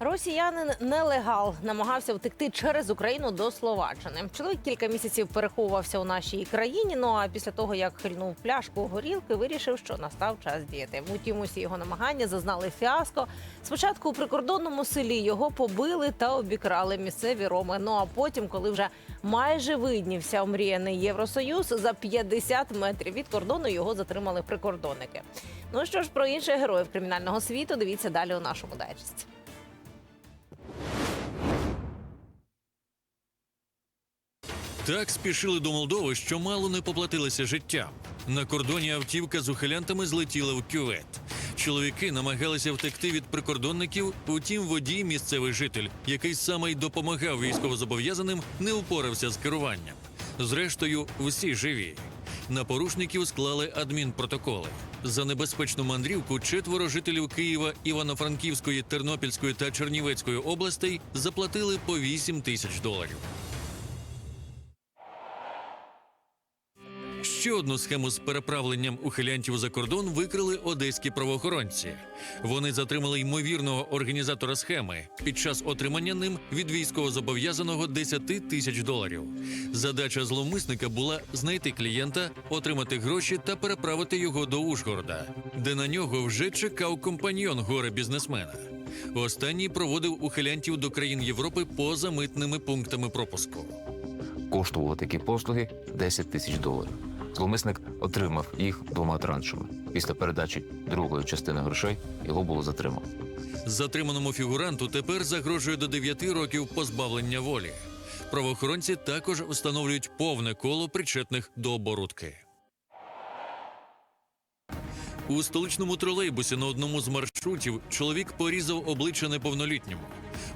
Росіянин нелегал намагався втекти через Україну до Словаччини. Чоловік кілька місяців переховувався у нашій країні. Ну а після того, як хильнув пляшку горілки, вирішив, що настав час діяти. Утім, усі його намагання зазнали фіаско. Спочатку у прикордонному селі його побили та обікрали місцеві роми. Ну а потім, коли вже майже виднівся омріяний Євросоюз, за 50 метрів від кордону його затримали прикордонники. Ну що ж про інших героїв кримінального світу, дивіться далі у нашому дайджесті. Так спішили до Молдови, що мало не поплатилися життям. На кордоні автівка з ухилянтами злетіла в кювет. Чоловіки намагалися втекти від прикордонників, утім, водій місцевий житель, який саме й допомагав військовозобов'язаним, не упорався з керуванням. Зрештою, всі живі. На порушників склали адмінпротоколи. За небезпечну мандрівку четверо жителів Києва, Івано-Франківської, Тернопільської та Чернівецької областей заплатили по 8 тисяч доларів. Ще одну схему з переправленням ухилянтів за кордон викрили одеські правоохоронці. Вони затримали ймовірного організатора схеми під час отримання ним від військовозобов'язаного 10 тисяч доларів. Задача зловмисника була знайти клієнта, отримати гроші та переправити його до Ужгорода, де на нього вже чекав компаньйон горе бізнесмена. Останній проводив ухилянтів до країн Європи поза митними пунктами пропуску. Коштували такі послуги 10 тисяч доларів. Зловмисник отримав їх двома траншами. Після передачі другої частини грошей його було затримано. Затриманому фігуранту тепер загрожує до 9 років позбавлення волі. Правоохоронці також встановлюють повне коло причетних до оборудки. У столичному тролейбусі на одному з маршрутів чоловік порізав обличчя неповнолітньому.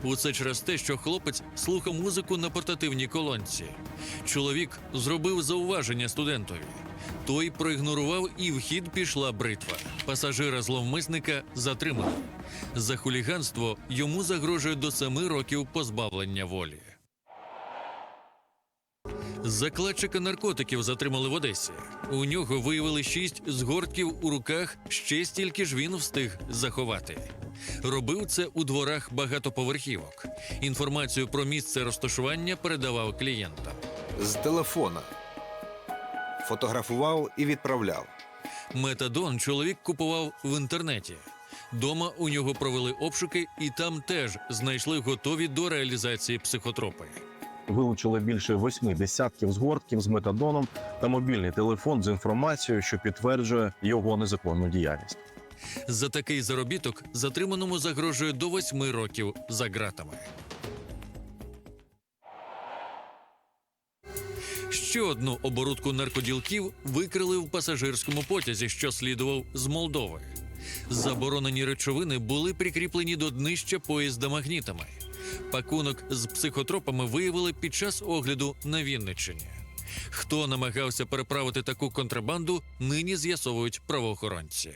Усе через те, що хлопець слухав музику на портативній колонці. Чоловік зробив зауваження студентові. Той проігнорував і в хід пішла бритва. Пасажира зловмисника затримали. За хуліганство йому загрожує до семи років позбавлення волі. Закладчика наркотиків затримали в Одесі. У нього виявили шість згортків у руках, ще стільки ж він встиг заховати. Робив це у дворах багатоповерхівок. Інформацію про місце розташування передавав клієнтам. з телефона. Фотографував і відправляв. Метадон чоловік купував в інтернеті. Дома у нього провели обшуки, і там теж знайшли готові до реалізації психотропи. Вилучили більше восьми десятків згортків з метадоном та мобільний телефон з інформацією, що підтверджує його незаконну діяльність. За такий заробіток затриманому загрожує до восьми років за ґратами. Ще одну оборудку наркоділків викрили в пасажирському потязі, що слідував з Молдови. Заборонені речовини були прикріплені до днища поїзда магнітами. Пакунок з психотропами виявили під час огляду на Вінниччині. Хто намагався переправити таку контрабанду, нині з'ясовують правоохоронці.